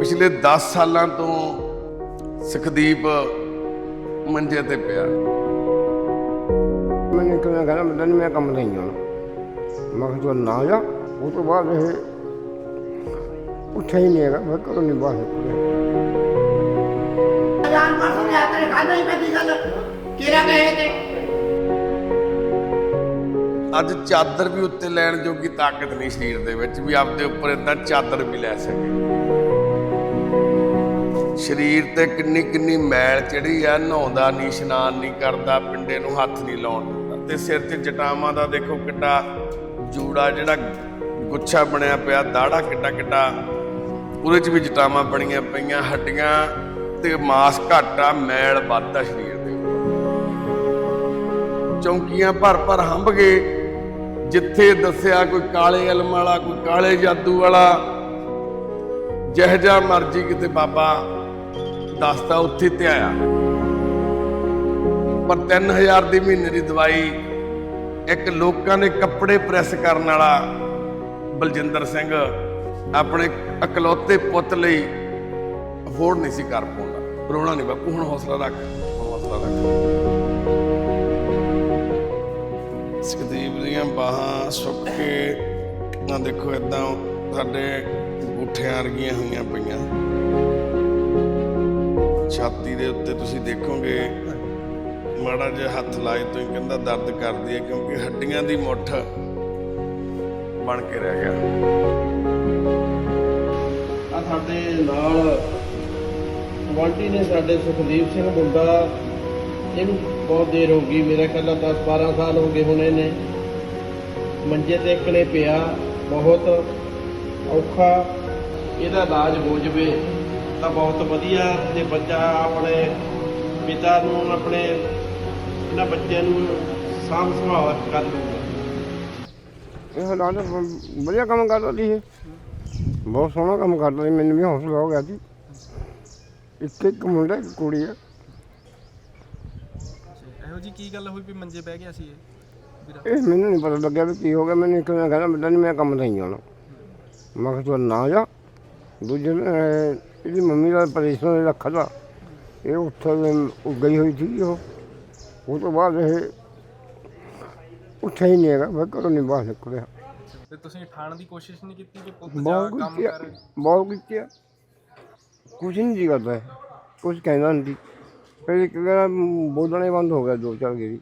ਪਿਛਲੇ 10 ਸਾਲਾਂ ਤੋਂ ਸੁਖਦੀਪ ਮੰਜੇ ਤੇ ਪਿਆ। ਮੈਨੂੰ ਕਿਹਾ ਕਹਿੰਦਾ ਮੈਂ ਨਹੀਂ ਕੰਮ ਨਹੀਂ ਆਉਣਾ। ਮੈਂ ਕਿਹਾ ਨਾ ਜਾ ਉਹ ਤੋਂ ਬਾਅਦ ਇਹ ਉੱਠਿਆ ਨਹੀਂ ਹੈਗਾ ਮੈਂ ਘਰੋਂ ਨਹੀਂ ਬਾਹਰ ਨਿਕਲਿਆ। ਜਾਨ ਮਾਰ ਸਮਝਾ ਤੇਰੇ ਖਾਣਾ ਹੀ ਪੈਂਦੀ ਗੱਲ। ਕਿਹੜਾ ਅੱਜ ਚਾਦਰ ਵੀ ਉੱਤੇ ਲੈਣ ਜੋਗੀ ਤਾਕਤ ਨਹੀਂ ਸਰੀਰ ਦੇ ਵਿੱਚ ਵੀ ਆਪਦੇ ਉੱਪਰ ਇਦਾਂ ਚਾਦਰ ਵੀ ਲੈ ਸਕੇ। ਸਰੀਰ ਤੇ ਕਿੰਨੀ ਕਿੰਨੀ ਮੈਲ ਚੜੀ ਆ, ਨਹਾਉਂਦਾ ਨਹੀਂ, ਇਸ਼ਨਾਨ ਨਹੀਂ ਕਰਦਾ, ਪਿੰਡੇ ਨੂੰ ਹੱਥ ਨਹੀਂ ਲਾਉਣ ਦਿੰਦਾ। ਤੇ ਸਿਰ ਤੇ ਜਟਾਵਾਂ ਦਾ ਦੇਖੋ ਕਿੱਡਾ ਜੂੜਾ ਜਿਹੜਾ ਗੁੱਛਾ ਬਣਿਆ ਪਿਆ ਦਾੜਾ ਕਿੱਡਾ ਕਿੱਡਾ ਉਹਦੇ 'ਚ ਵੀ ਜਟਾਵਾਂ ਬਣੀਆਂ ਪਈਆਂ, ਹੱਡੀਆਂ ਤੇ ਮਾਸ ਘੱਟ ਆ, ਮੈਲ ਵੱਧ ਆ ਸਰੀਰ ਦੇ। ਚੌਂਕੀਆਂ ਭਰ ਭਰ ਹੰਭ ਗਏ ਜਿੱਥੇ ਦੱਸਿਆ ਕੋਈ ਕਾਲੇ ਇਲਮ ਵਾਲਾ, ਕੋਈ ਕਾਲੇ ਜਾਦੂ ਵਾਲਾ, ਜਿਹੋ ਜਿਹਾ ਮਰਜ਼ੀ ਕਿਤੇ ਬਾਬਾ ਦੱਸਦਾ, ਉੱਥੇ ਤੇ ਆਇਆ ਪਰ 3000 ਦੀ ਮਹੀਨੇ ਦੀ ਦਵਾਈ, ਇੱਕ ਲੋਕਾਂ ਦੇ ਕੱਪੜੇ ਪ੍ਰੈਸ ਕਰਨ ਵਾਲਾ ਬਲਜਿੰਦਰ ਸਿੰਘ ਆਪਣੇ ਇਕਲੌਤੇ ਪੁੱਤ ਲਈ ਅਫੋਰਡ ਨਹੀਂ ਸੀ ਕਰ ਪਾਉਂਦਾ। ਰੋਣਾ ਨਹੀਂ ਬਾਪੂ, ਹੁਣ ਹੌਸਲਾ ਰੱਖ ਹੌਸਲਾ ਰੱਖ। ਸੁਖਦੀਪ ਦੀਆਂ ਬਾਹਾਂ ਸੁੱਕ ਕੇ ਨਾ ਦੇਖੋ ਇਦਾਂ ਸਾਡੇ ਗੁੱਠਿਆਂ ਵਰਗੀਆਂ ਹੋਈਆਂ ਪਈਆਂ। ਛਾਤੀ ਦੇ ਉੱਤੇ ਤੁਸੀਂ ਦੇਖੋਗੇ, ਮਾੜਾ ਜਿਹਾ ਹੱਥ ਲਾਏ ਤੋਂ ਹੀ ਕਹਿੰਦਾ ਦਰਦ ਕਰਦੀ ਹੈ, ਕਿਉਂਕਿ ਹੱਡੀਆਂ ਦੀ ਮੁੱਠ ਬਣ ਕੇ ਰਹਿ ਗਿਆ। ਆ ਸਾਡੇ ਨਾਲ ਗਵਾਂਢੀ ਨੇ ਸਾਡੇ ਸੁਖਦੀਪ ਸਿੰਘ ਮੁੰਡਾ, ਇਹਨੂੰ ਬਹੁਤ ਦੇਰ ਹੋ ਗਈ, ਮੇਰਾ ਖਿਆਲ ਨਾਲ 10 12 ਸਾਲ ਹੋ ਗਏ ਹੋਣੇ ਨੇ ਮੰਜੇ ਤੇ ਇਕਲੇ ਪਿਆ, ਬਹੁਤ ਔਖਾ, ਇਹਦਾ ਇਲਾਜ ਹੋ ਜਵੇ ਤਾਂ ਬਹੁਤ ਵਧੀਆ, ਤੇ ਬੱਚਾ ਆਪਣੇ ਪਿਤਾ ਨੂੰ, ਆਪਣੇ ਇਹਨਾਂ ਬੱਚਿਆਂ ਨੂੰ ਸਾਂਭ ਸੰਭਾਲ ਕਰ ਲੂਗਾ ਇਹ ਹਾਲਾਤ ਵਧੀਆ ਕੰਮ ਕਰ ਰਹੀ ਹੈ ਬਹੁਤ ਸੋਹਣਾ ਕੰਮ ਕਰ ਰਹੀ ਮੈਨੂੰ ਵੀ ਹੌਸਲਾ ਹੋ ਗਿਆ ਜੀ ਇੱਕ ਇੱਕ ਮੁੰਡਾ ਇੱਕ ਕੁੜੀ ਹੈ ਇਹੋ ਜੀ ਕੀ ਗੱਲ ਹੋਈ ਵੀ ਮੰਜੇ ਬਹਿ ਗਿਆ ਸੀ ਇਹ? ਵੀਰਾ ਇਹ ਮੈਨੂੰ ਨਹੀਂ ਪਤਾ ਲੱਗਿਆ ਵੀ ਕੀ ਹੋ ਗਿਆ। ਮੈਨੂੰ ਇੱਕ ਨੇ ਕਹਿੰਦਾ ਮੈਂ ਮੈਂ ਕੰਮ ਨਹੀਂ ਜਾਣਾ। ਮੈਂ ਕਿਹਾ ਚੱਲ ਨਾ ਜਾ। ਦੂਜੇ ਅਹ, ਇਹਦੀ ਮੰਮੀ ਦਾ ਪਰੇਸ਼ਾਨ ਰੱਖਾ ਦਾ ਇਹ ਉੱਥੇ ਉਹ ਗਈ ਹੋਈ ਸੀ ਉਹ। ਉਹ ਤੋਂ ਬਾਅਦ ਇਹ ਉੱਠਿਆ ਹੀ ਨਹੀਂ ਹੈਗਾ। ਮੈਂ ਘਰੋਂ ਨਹੀਂ ਬਾਹਰ ਨਿਕਲਿਆ। ਤੇ ਤੁਸੀਂ ਠਾਣ ਦੀ ਕੋਸ਼ਿਸ਼ ਨਹੀਂ ਕੀਤੀ ਕਿ ਪੁੱਤ ਜਾ ਬਹੁਤ ਕੰਮ ਕੀਤੀ ਕਰ? ਬਹੁਤ ਕੀਤੀ ਆ ਕੁਝ ਨਹੀਂ ਜੀ ਕਰਦਾ। ਹੈ ਕੁਝ ਕਹਿੰਦਾ ਨਹੀਂ। ਫਿਰ ਇੱਕ ਵਾਰ ਬੋਲਣਾ ਬੰਦ ਹੋ ਗਿਆ ਦੋ ਚਾਰ ਗੇਰੀ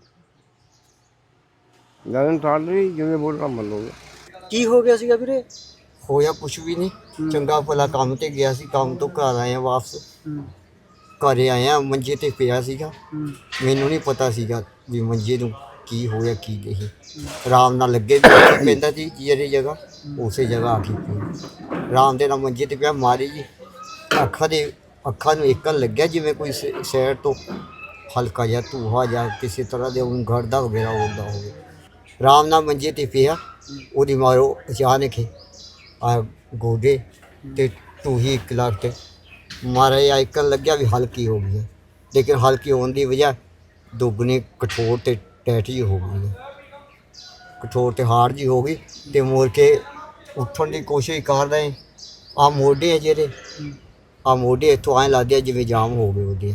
ਗਾਇਨ ਤਾੜ ਲਈ ਜਿਵੇਂ ਬੋਲਣਾ ਬੰਦ ਹੋ ਗਿਆ। ਕੀ ਹੋ ਗਿਆ ਸੀਗਾ ਵੀਰੇ? ਹੋਇਆ ਕੁਛ ਵੀ ਨਹੀਂ ਚੰਗਾ ਭਲਾ ਕੰਮ ਤੇ ਗਿਆ ਸੀ ਕੰਮ ਤੋਂ ਘਰ ਆਏ ਆ ਵਾਪਸ। ਘਰੇ ਆਏ ਆ ਮੰਜੇ ਤੇ ਪਿਆ ਸੀਗਾ। ਮੈਨੂੰ ਨਹੀਂ ਪਤਾ ਸੀਗਾ ਵੀ ਮੰਜੇ ਨੂੰ ਕੀ ਹੋਇਆ ਕੀ ਨਹੀਂ। ਆਰਾਮ ਨਾਲ ਲੱਗੇ ਵੀ ਪੈਂਦਾ ਸੀ ਜਿਹੜੀ ਜਗ੍ਹਾ ਉਸੇ ਜਗ੍ਹਾ ਆ ਪਈ ਆਰਾਮ ਦੇ ਨਾਲ ਮੰਜੇ ਤੇ ਪਿਆ ਮਾਰੀ ਜੀ। ਅੱਖਾਂ ਦੇ ਅੱਖਾਂ ਨੂੰ ਇੱਕਨ ਲੱਗਿਆ ਜਿਵੇਂ ਕੋਈ ਸ਼ਹਿਰ ਤੋਂ ਹਲਕਾ ਜਿਹਾ ਧੂਹਾ ਜਾਂ ਕਿਸੇ ਤਰ੍ਹਾਂ ਦੇ ਉਹ ਘੜਦਾ ਵਗੈਰਾ ਹੁੰਦਾ ਹੋਵੇ। ਆਰਾਮ ਨਾਲ ਮੰਜੇ ਤੇ ਪਿਆ, ਉਹਦੀ ਮਾਰੋ ਅਚਾਨਕ ਹੀ ਆ ਗੋਡੇ ਤੇ ਟੂਹੀ ਇੱਕ ਲੱਖ ਤੇ ਮਾਰੇ ਆਈਕਨ ਲੱਗਿਆ ਵੀ ਹਲਕੀ ਹੋ ਗਈ ਹੈ ਲੇਕਿਨ ਹਲਕੀ ਹੋਣ ਦੀ ਵਜ੍ਹਾ ਦੁੱਗਣੀ ਕਠੋਰ ਤੇ ਟੈਟ ਜੀ ਹੋ ਗਈ ਕਠੋਰ ਤੇ ਹਾਰਡ ਜੀ ਹੋ ਗਈ ਤੇ ਮੋੜ ਕੇ ਉੱਠਣ ਦੀ ਕੋਸ਼ਿਸ਼ ਕਰ ਰਹੇ ਆ। ਮੋਢੇ ਆ ਜਿਹੜੇ ਆ ਮੋਢੇ ਇੱਥੋਂ ਐਂ ਲੱਗਦੇ ਆ ਜਿਵੇਂ ਜਾਮ ਹੋ ਗਏ ਉਹਦੇ।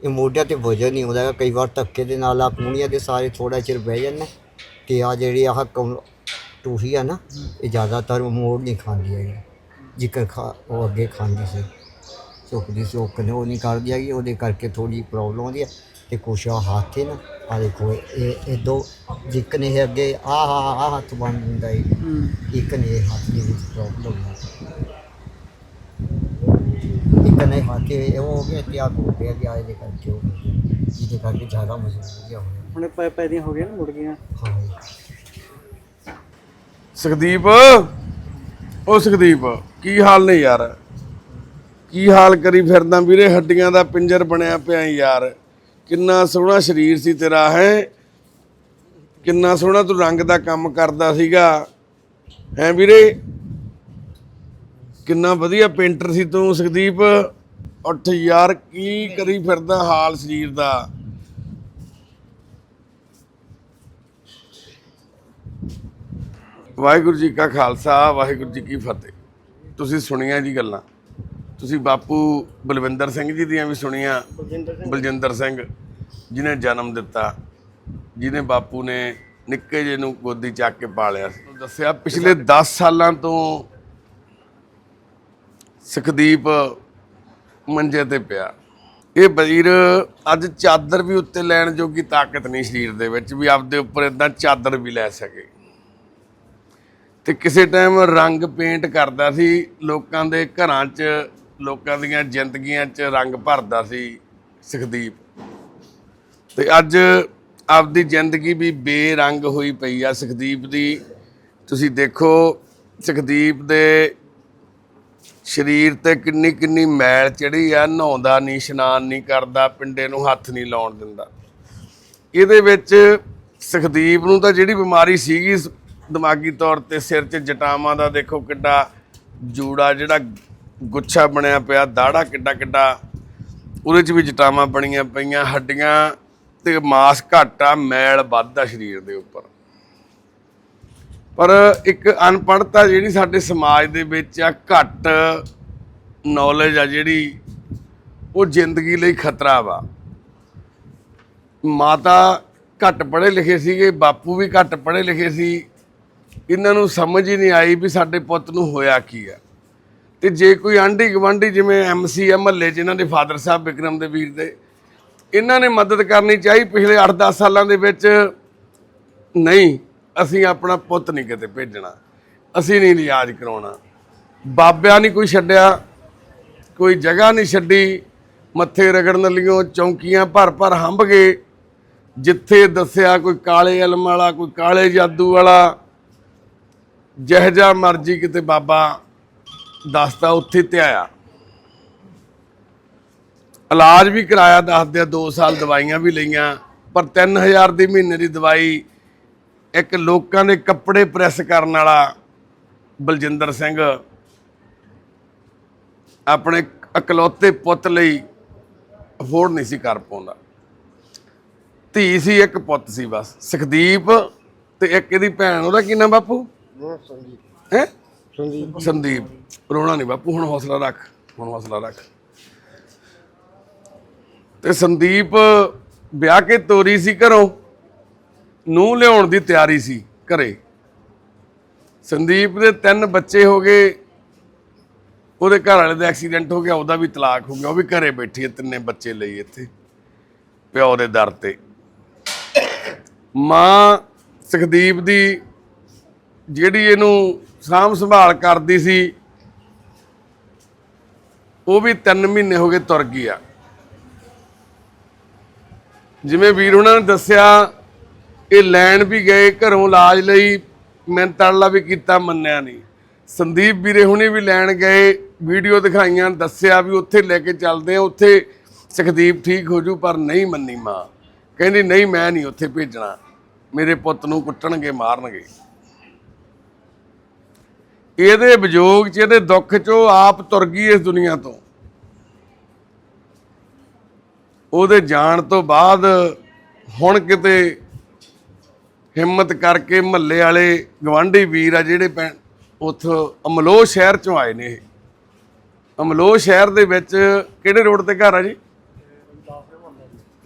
ਇਹ ਮੋਢਿਆਂ ਤੇ ਵਜਨ ਨਹੀਂ ਹੁੰਦਾ ਹੈਗਾ। ਕਈ ਵਾਰ ਧੱਕੇ ਦੇ ਨਾਲ ਆ ਕੂਣੀਆਂ ਦੇ ਸਾਰੇ ਥੋੜਾ ਚਿਰ ਬਹਿ ਜਾਂਦੇ ਤੇ ਆ ਜਿਹੜੀ ਆਹ ਟੂਹੀ ਆ ਨਾ ਇਹ ਜ਼ਿਆਦਾਤਰ ਮੋੜ ਨਹੀਂ ਖਾਂਦੀ ਹੈਗੀ। ਜਿੱਕਰ ਖਾ ਉਹ ਅੱਗੇ ਖਾਂਦੀ ਸੀ। ਸੁੱਕਦੀ ਸੀ ਉਹ ਕਨੇ ਉਹ ਨਹੀਂ ਕਰਦੀ ਹੈਗੀ ਉਹਦੇ ਕਰਕੇ ਥੋੜੀ ਪ੍ਰੋਬਲਮ ਆਉਂਦੀ ਹੈ ਤੇ ਕੁਛ ਆ ਹੱਥ ਹੈ ਨਾ ਆ ਦੇਖੋ ਇਹ ਇਹ ਦੋ ਜਿੱਕ ਨੇ ਇਹ ਅੱਗੇ ਆ ਆ ਆ ਹੱਥ ਬੰਦ ਹੁੰਦਾ ਹੈ। ਇੱਕ ਨੇ ਹੱਥ ਦੇ ਵਿੱਚ ਪ੍ਰੋਬਲਮ ਹੈ ਇੱਕ ਨੇ ਹੱਥ ਇਹ ਉਹ ਹੋ ਗਿਆ ਤੇ ਆ ਗੋਡੇ ਅੱਗੇ ਆਏ ਦੇ ਕਰਕੇ ਉਹ ਜਿਹਦੇ ਕਰਕੇ ਜ਼ਿਆਦਾ ਮਜ਼ਬੂਤ ਹੋ ਗਿਆ ਹੋਇਆ। ਹੁਣ ਪੈ ਪੈਦੀਆਂ ਹੋ ਗਈਆਂ ਨਾ ਮੁੜ ਗਈਆਂ। ਹਾਂ ਸੁਖਦੀਪ ਉਹ ਸੁਖਦੀਪ ਕੀ ਹਾਲ ਨੇ ਯਾਰ? ਕੀ ਹਾਲ ਕਰੀ ਫਿਰਦਾ ਵੀਰੇ? ਹੱਡੀਆਂ ਦਾ ਪਿੰਜਰ ਬਣਿਆ ਪਿਆ ਯਾਰ। ਕਿੰਨਾ ਸੋਹਣਾ ਸਰੀਰ ਸੀ ਤੇਰਾ ਹੈ? ਕਿੰਨਾ ਸੋਹਣਾ ਤੂੰ ਰੰਗ ਦਾ ਕੰਮ ਕਰਦਾ ਸੀਗਾ। ਹੈ ਵੀਰੇ? ਕਿੰਨਾ ਵਧੀਆ ਪੇਂਟਰ ਸੀ ਤੂੰ ਸੁਖਦੀਪ। ਉੱਠ ਯਾਰ ਕੀ ਕਰੀ ਫਿਰਦਾ ਹਾਲ ਸਰੀਰ ਦਾ? ਵਾਹਿਗੁਰੂ ਜੀ ਕਾ ਖਾਲਸਾ ਵਾਹਿਗੁਰੂ ਜੀ ਕੀ ਫਤਿਹ। ਤੁਸੀਂ ਸੁਣੀਆਂ ਜੀ ਗੱਲਾਂ। ਤੁਸੀਂ ਬਾਪੂ ਬਲਵਿੰਦਰ ਸਿੰਘ ਜੀ ਦੀਆਂ ਵੀ ਸੁਣੀਆਂ। ਬਲਜਿੰਦਰ ਸਿੰਘ। ਜਿਨੇ ਜਨਮ ਦਿੱਤਾ। ਜਿਹਨੇ ਬਾਪੂ ਨੇ ਨਿੱਕੇ ਜਿਹੇ ਨੂੰ ਗੋਦੀ ਚੱਕ ਕੇ ਪਾਲਿਆ ਦੱਸਿਆ ਪਿਛਲੇ 10 ਸਾਲਾਂ ਤੋਂ ਸੁਖਦੀਪ ਮੰਜੇ ਤੇ ਪਿਆ। ਇਹ ਵਜ਼ੀਰ ਅੱਜ ਚਾਦਰ ਵੀ ਉੱਤੇ ਲੈਣ ਜੋਗੀ ਤਾਕਤ ਨਹੀਂ ਸਰੀਰ ਦੇ ਵਿੱਚ ਵੀ ਆਪਦੇ ਉੱਪਰ ਇਦਾਂ ਚਾਦਰ ਵੀ ਲੈ ਸਕੇ। ਤੇ ਕਿਸੇ ਟਾਈਮ ਰੰਗ ਪੇਂਟ ਕਰਦਾ ਸੀ, ਲੋਕਾਂ ਦੇ ਘਰਾਂ 'ਚ, ਲੋਕਾਂ ਦੀਆਂ ਜ਼ਿੰਦਗੀਆਂ 'ਚ ਰੰਗ ਭਰਦਾ ਸੀ ਸੁਖਦੀਪ। ਤੇ ਅੱਜ ਆਪਦੀ ਜ਼ਿੰਦਗੀ ਵੀ ਬੇਰੰਗ ਹੋਈ ਪਈ ਆ ਸੁਖਦੀਪ ਦੀ। ਤੁਸੀਂ ਦੇਖੋ, ਸੁਖਦੀਪ ਦੇ ਸਰੀਰ ਤੇ ਕਿੰਨੀ ਕਿੰਨੀ ਮੈਲ ਚੜੀ ਆ, ਨਹਾਉਂਦਾ ਨਹੀਂ ਇਸ਼ਨਾਨ ਨਹੀਂ ਕਰਦਾ, ਪਿੰਡੇ ਨੂੰ ਹੱਥ ਨਹੀਂ ਲਾਉਣ ਦਿੰਦਾ। ਇਹਦੇ ਵਿੱਚ ਸੁਖਦੀਪ ਨੂੰ ਤਾਂ ਜਿਹੜੀ ਬਿਮਾਰੀ ਸੀਗੀ ਦਿਮਾਗੀ ਤੌਰ ਤੇ ਸਿਰ 'ਚ ਜਟਾਵਾਂ ਦਾ ਦੇਖੋ ਕਿੱਡਾ ਜੂੜਾ, ਜਿਹੜਾ ਗੁੱਛਾ ਬਣਿਆ ਪਿਆ ਦਾੜਾ ਕਿੱਡਾ ਕਿੱਡਾ, ਉਹਦੇ 'ਚ ਵੀ ਜਟਾਵਾਂ ਬਣੀਆਂ ਪਈਆਂ, ਹੱਡੀਆਂ ਤੇ ਮਾਸ ਘੱਟ ਆ, ਮੈਲ ਵੱਧ ਆ ਸਰੀਰ ਦੇ ਉੱਪਰ। ਪਰ ਇੱਕ ਅਨਪੜ੍ਹਤਾ ਜਿਹੜੀ ਸਾਡੇ ਸਮਾਜ ਦੇ ਵਿੱਚ ਆ, ਘੱਟ ਨੌਲੇਜ ਆ ਜਿਹੜੀ, ਉਹ ਜ਼ਿੰਦਗੀ ਲਈ ਖਤਰਾ ਵਾ। ਮਾਤਾ ਘੱਟ ਪੜ੍ਹੇ ਲਿਖੇ ਸੀਗੇ, ਬਾਪੂ ਵੀ ਘੱਟ ਪੜ੍ਹੇ ਲਿਖੇ ਸੀ। ਇਹਨਾਂ ਨੂੰ ਸਮਝ ਹੀ ਨਹੀਂ ਆਈ ਵੀ ਸਾਡੇ ਪੁੱਤ ਨੂੰ ਹੋਇਆ ਕੀ ਆ। ਤੇ ਜੇ ਕੋਈ ਆਂਢੀ ਗਵਾਂਢੀ ਜਿਵੇਂ ਐਮਸੀ ਆ ਮਹੱਲੇ 'ਚ ਇਹਨਾਂ ਦੇ ਫਾਦਰ ਸਾਹਿਬ ਵਿਕਰਮ ਦੇ ਵੀਰ ਦੇ, ਇਹਨਾਂ ਨੇ ਮਦਦ ਕਰਨੀ ਚਾਹੀ ਪਿਛਲੇ 8-10 ਸਾਲਾਂ ਦੇ ਵਿੱਚ? ਨਹੀਂ। ਅਸੀਂ ਆਪਣਾ ਪੁੱਤ ਨਹੀਂ ਕਿਤੇ ਭੇਜਣਾ। ਅਸੀਂ ਨਹੀਂ ਇਲਾਜ ਕਰਾਉਣਾ। ਬਾਬਿਆਂ ਨਹੀਂ ਕੋਈ ਛੱਡਿਆ। ਕੋਈ ਜਗ੍ਹਾ ਨਹੀਂ ਛੱਡੀ। ਮੱਥੇ ਰਗੜਨ ਲਈਓ ਚੌਂਕੀਆਂ ਭਰ ਭਰ ਹੰਭ ਗਏ ਜਿੱਥੇ ਦੱਸਿਆ ਕੋਈ ਕਾਲੇ ਇਲਮ ਵਾਲਾ, ਕੋਈ ਕਾਲੇ ਜਾਦੂ ਵਾਲਾ। ਜਿਹੋ ਜਿਹਾ ਮਰਜ਼ੀ ਕਿਤੇ ਬਾਬਾ ਦੱਸਦਾ, ਉੱਥੇ ਤੇ ਆਇਆ। ਇਲਾਜ ਵੀ ਕਰਾਇਆ, ਦੱਸਦੇ ਆ 2 ਸਾਲ ਦਵਾਈਆਂ ਵੀ ਲਈਆਂ। ਪਰ 3000 ਦੀ ਮਹੀਨੇ ਦੀ ਦਵਾਈ ਇੱਕ ਲੋਕਾਂ ਦੇ ਕੱਪੜੇ ਪ੍ਰੈਸ ਕਰਨ ਵਾਲਾ ਬਲਜਿੰਦਰ ਸਿੰਘ ਆਪਣੇ ਇਕਲੌਤੇ ਪੁੱਤ ਲਈ ਅਫੋਰਡ ਨਹੀਂ ਸੀ ਕਰ ਪਾਉਂਦਾ। ਧੀ ਸੀ ਇੱਕ ਪੁੱਤ ਸੀ ਬਸ। ਸੁਖਦੀਪ ਤੇ ਇੱਕ ਇਹਦੀ ਭੈਣ ਉਹਦਾ ਕੀ ਨਾਮ ਬਾਪੂ? ਹੈ? ਸੰਦੀਪ। ਸੰਦੀਪ। ਰੋਣਾ ਨਹੀਂ ਬਾਪੂ ਹੁਣ ਹੌਸਲਾ ਰੱਖ ਹੁਣ ਹੌਸਲਾ ਰੱਖ। ਤੇ ਸੰਦੀਪ ਵਿਆਹ ਕੇ ਤੋਰੀ ਸੀ ਘਰੋਂ। ਨੂੰ ਲਿਆਉਣ ਦੀ ਤਿਆਰੀ ਸੀ ਘਰੇ। ਸੰਦੀਪ ਦੇ ਤਿੰਨ ਬੱਚੇ ਹੋ ਗਏ। ਉਹਦੇ ਘਰ ਵਾਲੇ ਦਾ ਐਕਸੀਡੈਂਟ ਹੋ ਗਿਆ, ਉਹਦਾ ਵੀ ਤਲਾਕ ਹੋ ਗਿਆ। ਉਹ ਵੀ ਘਰੇ ਬੈਠੀ ਹੈ, ਤਿੰਨੇ ਬੱਚੇ ਲਈ ਇੱਥੇ, ਪਿਓ ਦੇ ਦਰ ਤੇ। ਮਾਂ ਸੁਖਦੀਪ ਦੀ ਜਿਹੜੀ ਇਹਨੂੰ ਸਾਂਭ ਸੰਭਾਲ ਕਰਦੀ ਸੀ, ਉਹ ਵੀ 3 ਮਹੀਨੇ ਹੋ ਗਏ ਤੁਰ ਗਈ ਆ। ਜਿਵੇਂ ਵੀਰ ਉਹਨਾਂ ਨੇ ਦੱਸਿਆ ਇਹ ਲੈਣ ਵੀ ਗਏ, ਘਰੋਂ ਇਲਾਜ ਲਈ, ਮੈਂ ਤਰਲਾ ਵੀ ਕੀਤਾ, ਮੰਨਿਆ ਨਹੀਂ। ਸੰਦੀਪ ਵੀਰੇ ਹੁਣੇ ਵੀ ਲੈਣ ਗਏ, ਵੀਡੀਓ ਦਿਖਾਈਆਂ, ਦੱਸਿਆ ਵੀ ਉੱਥੇ ਲੈ ਕੇ ਚੱਲਦੇ ਆ, ਉੱਥੇ ਸੁਖਦੀਪ ਠੀਕ ਹੋ ਜੂ, ਪਰ ਨਹੀਂ ਮੰਨੀ ਮਾਂ। ਕਹਿੰਦੀ, ਨਹੀਂ, ਮੈਂ ਨਹੀਂ ਉੱਥੇ ਭੇਜਣਾ। ਮੇਰੇ ਪੁੱਤ ਨੂੰ ਕੁੱਟਣਗੇ, ਮਾਰਨਗੇ। ਇਹਦੇ ਵਿਜੋਗ 'ਚ, ਇਹਦੇ ਦੁੱਖ 'ਚ ਉਹ ਆਪ ਤੁਰ ਗਈ ਇਸ ਦੁਨੀਆ ਤੋਂ। ਉਹਦੇ ਜਾਣ ਤੋਂ ਬਾਅਦ ਹੁਣ ਕਿਤੇ ਹਿੰਮਤ ਕਰਕੇ ਮਹੱਲੇ ਵਾਲੇ ਗਵਾਂਢੀ ਵੀਰ ਆ ਜਿਹੜੇ ਉੱਥੋਂ ਅਮਲੋਹ ਸ਼ਹਿਰ ਚੋਂ ਆਏ ਨੇ ਇਹ। ਅਮਲੋਹ ਸ਼ਹਿਰ ਦੇ ਵਿੱਚ ਕਿਹੜੇ ਰੋਡ ਤੇ ਘਰ ਆ ਜੀ?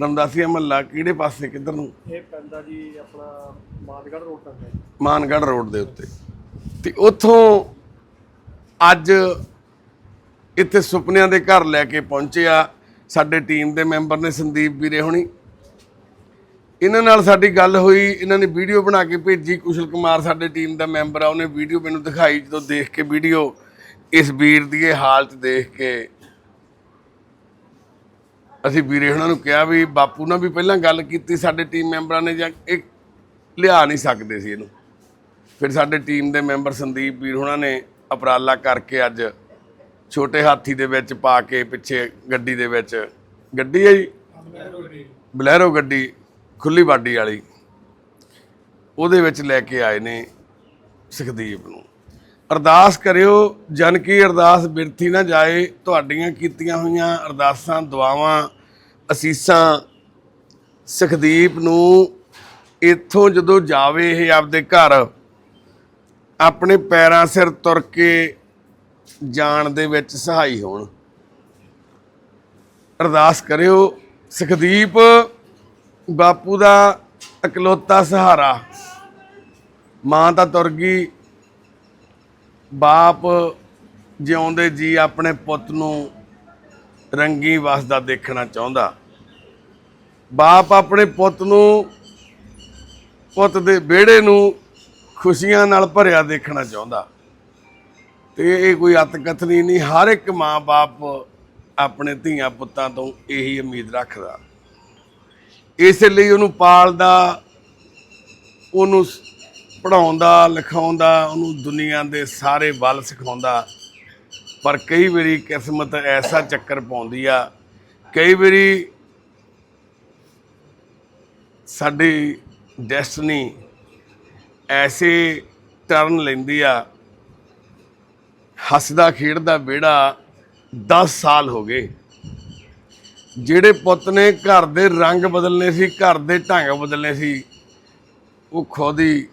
ਰਮਦਾਸੀਆ ਮਹੱਲਾ ਕਿਹੜੇ ਪਾਸੇ ਕਿੱਧਰ ਨੂੰ? ਇਹ ਪੈਂਦਾ ਜੀ ਆਪਣਾ ਮਾਨਗੜ ਰੋਡ ਦੇ ਉੱਤੇ। ਤੇ ਉੱਥੋਂ ਅੱਜ ਇੱਥੇ ਸੁਪਨਿਆਂ ਦੇ ਘਰ ਲੈ ਕੇ ਪਹੁੰਚੇ ਆ। ਸਾਡੇ ਟੀਮ ਦੇ ਮੈਂਬਰ ਨੇ ਸੰਦੀਪ ਵੀਰੇ ਹੁਣੀ। ਇਹਨਾਂ ਨਾਲ ਸਾਡੀ ਗੱਲ ਹੋਈ, ਇਹਨਾਂ ਨੇ ਵੀਡੀਓ ਬਣਾ ਕੇ ਭੇਜੀ, ਕੁਸ਼ਲ ਕੁਮਾਰ ਸਾਡੇ ਟੀਮ ਦਾ ਮੈਂਬਰ ਆ, ਉਹਨੇ ਵੀਡੀਓ ਮੈਨੂੰ ਦਿਖਾਈ, ਜਦੋਂ ਦੇਖ ਕੇ ਵੀਡੀਓ, ਇਸ ਵੀਰ ਦੀ ਇਹ ਹਾਲਤ ਦੇਖ ਕੇ ਅਸੀਂ ਵੀਰੇ ਉਹਨਾਂ ਨੂੰ ਕਿਹਾ ਵੀ ਬਾਪੂ ਨਾਲ ਵੀ ਪਹਿਲਾਂ ਗੱਲ ਕੀਤੀ, ਸਾਡੇ ਟੀਮ ਮੈਂਬਰਾਂ ਨੇ ਜਾਂ ਇਹ ਲਿਆ ਨਹੀਂ ਸਕਦੇ ਸੀ ਇਹਨੂੰ। ਫਿਰ ਸਾਡੇ ਟੀਮ ਦੇ ਮੈਂਬਰ ਸੰਦੀਪ ਵੀਰ ਉਹਨਾਂ ਨੇ ਅਪਰਾਲਾ ਕਰਕੇ ਅੱਜ ਛੋਟੇ ਹਾਥੀ ਦੇ ਵਿੱਚ ਪਾ ਕੇ ਪਿੱਛੇ ਗੱਡੀ ਦੇ ਵਿੱਚ, ਗੱਡੀ ਹੈ ਜੀ? ਬਲੈਰੋ ਗੱਡੀ। ਖੁੱਲੀ ਬਾਡੀ ਵਾਲੀ ਉਹਦੇ ਵਿੱਚ ਲੈ ਕੇ ਆਏ ਨੇ ਸੁਖਦੀਪ ਨੂੰ। ਅਰਦਾਸ ਕਰਿਓ, ਜਨ ਕੀ ਅਰਦਾਸ ਬਿਰਥੀ ਨਾ ਜਾਏ, ਤੁਹਾਡੀਆਂ ਕੀਤੀਆਂ ਹੋਈਆਂ ਅਰਦਾਸਾਂ, ਦੁਆਵਾਂ, ਅਸੀਸਾਂ ਸੁਖਦੀਪ ਨੂੰ ਇੱਥੋਂ ਜਦੋਂ ਜਾਵੇ ਇਹ ਆਪਦੇ ਘਰ, ਆਪਣੇ ਪੈਰਾਂ ਸਿਰ ਤੁਰ ਕੇ ਜਾਣ ਦੇ ਵਿੱਚ ਸਹਾਈ ਹੋਣ। ਅਰਦਾਸ ਕਰਿਓ, ਸੁਖਦੀਪ ਬਾਪੂ ਦਾ ਇਕਲੌਤਾ ਸਹਾਰਾ। ਮਾਂ ਤਾਂ ਤੁਰ ਗਈ। ਬਾਪ ਜਿਉਂਦੇ ਜੀ ਆਪਣੇ ਪੁੱਤ ਨੂੰ ਰੰਗੀ ਵਸਦਾ ਦੇਖਣਾ ਚਾਹੁੰਦਾ। ਬਾਪ ਆਪਣੇ ਪੁੱਤ ਨੂੰ, ਪੁੱਤ ਦੇ ਵਿਹੜੇ ਨੂੰ ਖੁਸ਼ੀਆਂ ਨਾਲ ਭਰਿਆ ਦੇਖਣਾ ਚਾਹੁੰਦਾ। ਤੇ ਇਹ ਕੋਈ ਅਤਕਥਨੀ ਨਹੀਂ, ਹਰ ਇੱਕ ਮਾਂ-ਬਾਪ ਆਪਣੇ ਧੀਆਂ ਪੁੱਤਾਂ ਤੋਂ ਇਹੀ ਉਮੀਦ ਰੱਖਦਾ। ਇਸੇ ਲਈ ਉਹਨੂੰ ਪਾਲਦਾ, ਉਹਨੂੰ ਪੜਾਉਂਦਾ ਲਿਖਾਉਂਦਾ, ਉਹਨੂੰ ਦੁਨੀਆ ਦੇ ਸਾਰੇ ਵੱਲ ਸਿਖਾਉਂਦਾ। ਪਰ ਕਈ ਵਾਰੀ ਕਿਸਮਤ ਐਸਾ ਚੱਕਰ ਪਾਉਂਦੀ ਆ, ਕਈ ਵਾਰੀ ਸਾਡੀ ਡੈਸਟਨੀ ਐਸੇ ਟਰਨ ਲੈਂਦੀ ਆ, ਹੱਸਦਾ ਖੇਡਦਾ ਵਿਹੜਾ 10 ਸਾਲ ਹੋ ਗਏ। ਜਿਹੜੇ ਪੁੱਤ ਨੇ ਘਰ ਦੇ ਰੰਗ ਬਦਲਨੇ ਸੀ, ਘਰ ਦੇ ਢੰਗ ਬਦਲਨੇ ਸੀ, ਉਹ ਖੁਦ ਹੀ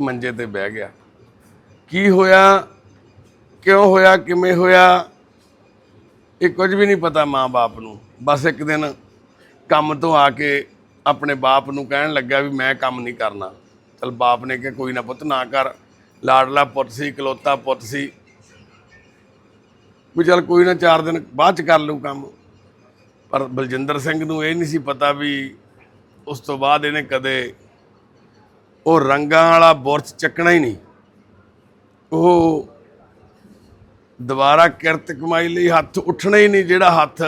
ਮੰਜੇ ਤੇ ਬਹਿ ਗਿਆ। ਕੀ ਹੋਇਆ? ਕਿਉਂ ਹੋਇਆ? ਕਿਵੇਂ ਹੋਇਆ? ਇਹ ਕੁਝ ਵੀ ਨਹੀਂ ਪਤਾ ਮਾਂ-ਬਾਪ ਨੂੰ। ਬਸ ਇੱਕ ਦਿਨ ਕੰਮ ਤੋਂ ਆ ਕੇ ਆਪਣੇ ਬਾਪ ਨੂੰ ਕਹਿਣ ਲੱਗਾ ਵੀ ਮੈਂ ਕੰਮ ਨਹੀਂ ਕਰਨਾ। ਚਲ ਬਾਪ ਨੇ ਕਿਹਾ, ਕੋਈ ਨਾ ਪੁੱਤ, ਨਾ ਕਰ। ਲਾਡਲਾ ਪੁੱਤ ਸੀ, ਇਕਲੌਤਾ ਪੁੱਤ ਸੀ। ਵੀ ਚਲ ਕੋਈ ਨਾ ਚਾਰ ਦਿਨ ਬਾਅਦ ਚ ਕਰ ਲਊ ਕੰਮ। ਪਰ ਬਲਜਿੰਦਰ ਸਿੰਘ ਨੂੰ ਇਹ ਨਹੀਂ ਸੀ ਪਤਾ ਵੀ ਉਸ ਤੋਂ ਬਾਅਦ ਇਹਨੇ ਕਦੇ ਉਹ ਰੰਗਾਂ ਵਾਲਾ ਬੁਰਸ਼ ਚੱਕਣਾ ਹੀ ਨਹੀਂ। ਉਹ ਦੁਬਾਰਾ ਕਿਰਤ ਕਮਾਈ ਲਈ ਹੱਥ ਉੱਠਣਾ ਹੀ ਨਹੀਂ, ਜਿਹੜਾ ਹੱਥ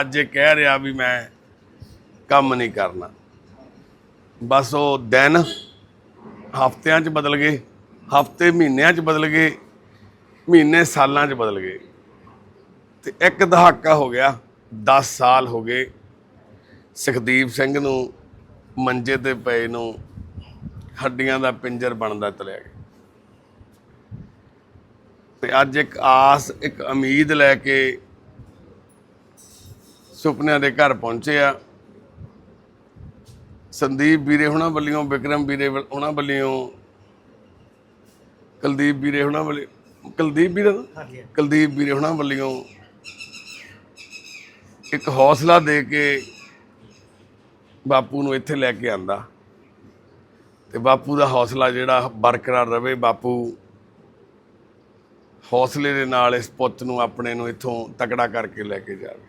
ਅੱਜ ਇਹ ਕਹਿ ਰਿਹਾ ਵੀ ਮੈਂ ਕੰਮ ਨਹੀਂ ਕਰਨਾ। ਬਸ ਉਹ ਦਿਨ ਹਫ਼ਤਿਆਂ 'ਚ ਬਦਲ ਗਏ, ਹਫ਼ਤੇ ਮਹੀਨਿਆਂ 'ਚ ਬਦਲ ਗਏ, ਮਹੀਨੇ ਸਾਲਾਂ 'ਚ ਬਦਲ ਗਏ। ਤੇ ਇੱਕ ਦਹਾਕਾ ਹੋ ਗਿਆ 10 ਸਾਲ ਹੋ ਗਏ ਸੁਖਦੀਪ ਸਿੰਘ ਨੂੰ ਮੰਜੇ ਤੇ ਪਏ ਨੂੰ ਹੱਡੀਆਂ ਦਾ ਪਿੰਜਰ ਬਣਦਾ ਚਲਿਆ ਗਿਆ। ਤੇ ਅੱਜ ਇੱਕ ਆਸ ਇੱਕ ਉਮੀਦ ਲੈ ਕੇ ਸੁਪਨਿਆਂ ਦੇ ਘਰ ਪਹੁੰਚੇ ਆ। ਸੰਦੀਪ ਵੀਰੇ ਹੁਣਾਂ ਵੱਲੋਂ ਵਿਕਰਮ ਵੀਰੇ ਹੁਣਾਂ ਵੱਲੋਂ ਕੁਲਦੀਪ ਵੀਰੇ ਹੁਣਾਂ ਵੱਲੋਂ ਕੁਲਦੀਪ ਵੀਰੇ? ਨਾ? ਕੁਲਦੀਪ ਵੀਰੇ ਹੁਣਾਂ ਵੱਲੋਂ ਇੱਕ ਹੌਸਲਾ ਦੇ ਕੇ ਬਾਪੂ ਨੂੰ ਇੱਥੇ ਲੈ ਕੇ ਆਂਦਾ। ਤੇ ਬਾਪੂ ਦਾ ਹੌਸਲਾ ਜਿਹੜਾ ਬਰਕਰਾਰ ਰਵੇ, ਬਾਪੂ ਹੌਸਲੇ ਦੇ ਨਾਲ ਇਸ ਪੁੱਤ ਨੂੰ ਆਪਣੇ ਨੂੰ ਇੱਥੋਂ ਤਕੜਾ ਕਰਕੇ ਲੈ ਕੇ ਜਾਵੇ।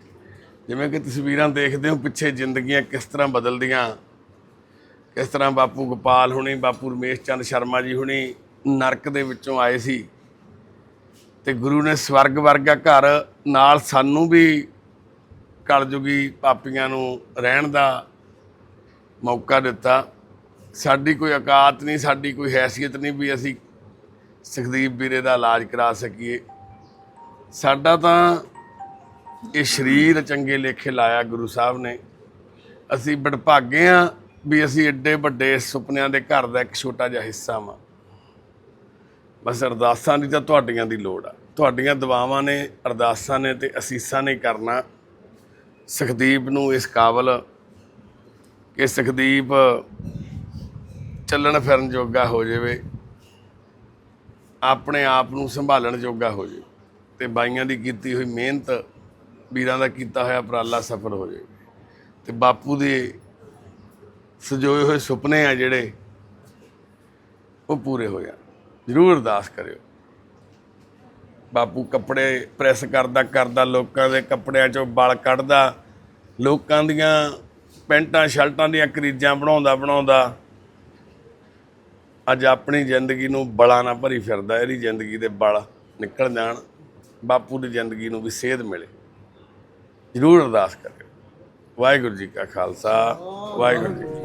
ਜਿਵੇਂ ਕਿ ਤਸਵੀਰਾਂ ਦੇਖਦੇ ਹੋ, ਪਿੱਛੇ ਜ਼ਿੰਦਗੀਆਂ ਕਿਸ ਤਰ੍ਹਾਂ ਬਦਲਦੀਆਂ। ਕਿਸ ਤਰ੍ਹਾਂ ਬਾਪੂ ਗੋਪਾਲ ਹੁਣੀ, ਬਾਪੂ ਰਮੇਸ਼ ਚੰਦ ਸ਼ਰਮਾ ਜੀ ਹੁਣੀ ਨਰਕ ਦੇ ਵਿੱਚੋਂ ਆਏ ਸੀ। ਤੇ ਗੁਰੂ ਨੇ ਸਵਰਗ ਵਰਗਾ ਘਰ ਨਾਲ ਸਾਨੂੰ ਵੀ ਕਲਯੁਗੀ ਪਾਪੀਆਂ ਨੂੰ ਰਹਿਣ ਦਾ ਮੌਕਾ ਦਿੱਤਾ। ਸਾਡੀ ਕੋਈ ਔਕਾਤ ਨਹੀਂ, ਸਾਡੀ ਕੋਈ ਹੈਸੀਅਤ ਨਹੀਂ ਵੀ ਅਸੀਂ ਸੁਖਦੀਪ ਵੀਰੇ ਦਾ ਇਲਾਜ ਕਰਾ ਸਕੀਏ। ਸਾਡਾ ਤਾਂ ਇਹ ਸਰੀਰ ਚੰਗੇ ਲੇਖੇ ਲਾਇਆ ਗੁਰੂ ਸਾਹਿਬ ਨੇ। ਅਸੀਂ ਬੜਭਾਗੇ ਆ ਵੀ ਅਸੀਂ ਐਡੇ ਵੱਡੇ ਸੁਪਨਿਆਂ ਦੇ ਘਰ ਦਾ ਇੱਕ ਛੋਟਾ ਜਿਹਾ ਹਿੱਸਾ ਵਾਂ। ਬਸ ਅਰਦਾਸਾਂ ਦੀ ਤਾਂ ਤੁਹਾਡੀਆਂ ਦੀ ਲੋੜ ਆ। ਤੁਹਾਡੀਆਂ ਦੁਆਵਾਂ ਨੇ, ਅਰਦਾਸਾਂ ਨੇ ਤੇ ਅਸੀਸਾਂ ਨੇ ਕਰਨਾ। ਸੁਖਦੀਪ ਨੂੰ ਇਸ ਕਾਬਲ ਕਿ ਸੁਖਦੀਪ ਚੱਲਣ ਫਿਰਨ ਜੋਗਾ ਹੋ ਜਾਵੇ, ਆਪਣੇ ਆਪ ਨੂੰ ਸੰਭਾਲਣ ਜੋਗਾ ਹੋ ਜਾਵੇ ਤੇ ਬਾਈਆਂ ਦੀ ਕੀਤੀ ਹੋਈ ਮਿਹਨਤ, ਵੀਰਾਂ ਦਾ ਕੀਤਾ ਹੋਇਆ ਉਪਰਾਲਾ ਸਫਲ ਹੋ ਜਾਵੇ। ਤੇ ਬਾਪੂ ਦੇ ਸਜੋਏ ਹੋਏ ਸੁਪਨੇ ਆ ਜਿਹੜੇ, ਉਹ ਪੂਰੇ ਹੋ ਜਾਣ। ਜ਼ਰੂਰ ਅਰਦਾਸ ਕਰਿਓ। ਬਾਪੂ ਕੱਪੜੇ ਪ੍ਰੈਸ ਕਰਦਾ ਕਰਦਾ, ਲੋਕਾਂ ਦੇ ਕੱਪੜਿਆਂ ਚੋਂ ਬਲ ਕੱਢਦਾ, ਲੋਕਾਂ ਦੀਆਂ ਪੈਂਟਾਂ, ਸ਼ਰਟਾਂ ਦੀਆਂ ਕਰੀਜ਼ਾਂ ਬਣਾਉਂਦਾ ਬਣਾਉਂਦਾ। ਅੱਜ ਆਪਣੀ ਜ਼ਿੰਦਗੀ ਨੂੰ ਬਲਾਂ ਨਾਲ ਭਰੀ ਫਿਰਦਾ, ਇਹਦੀ ਜ਼ਿੰਦਗੀ ਦੇ ਬਲ ਨਿਕਲ ਜਾਣ, ਬਾਪੂ ਦੀ ਜ਼ਿੰਦਗੀ ਨੂੰ ਵੀ ਸੇਧ ਮਿਲੇ। ਜ਼ਰੂਰ ਅਰਦਾਸ ਕਰਿਓ। ਵਾਹਿਗੁਰੂ ਜੀ ਕਾ ਖਾਲਸਾ, ਵਾਹਿਗੁਰੂ ਜੀ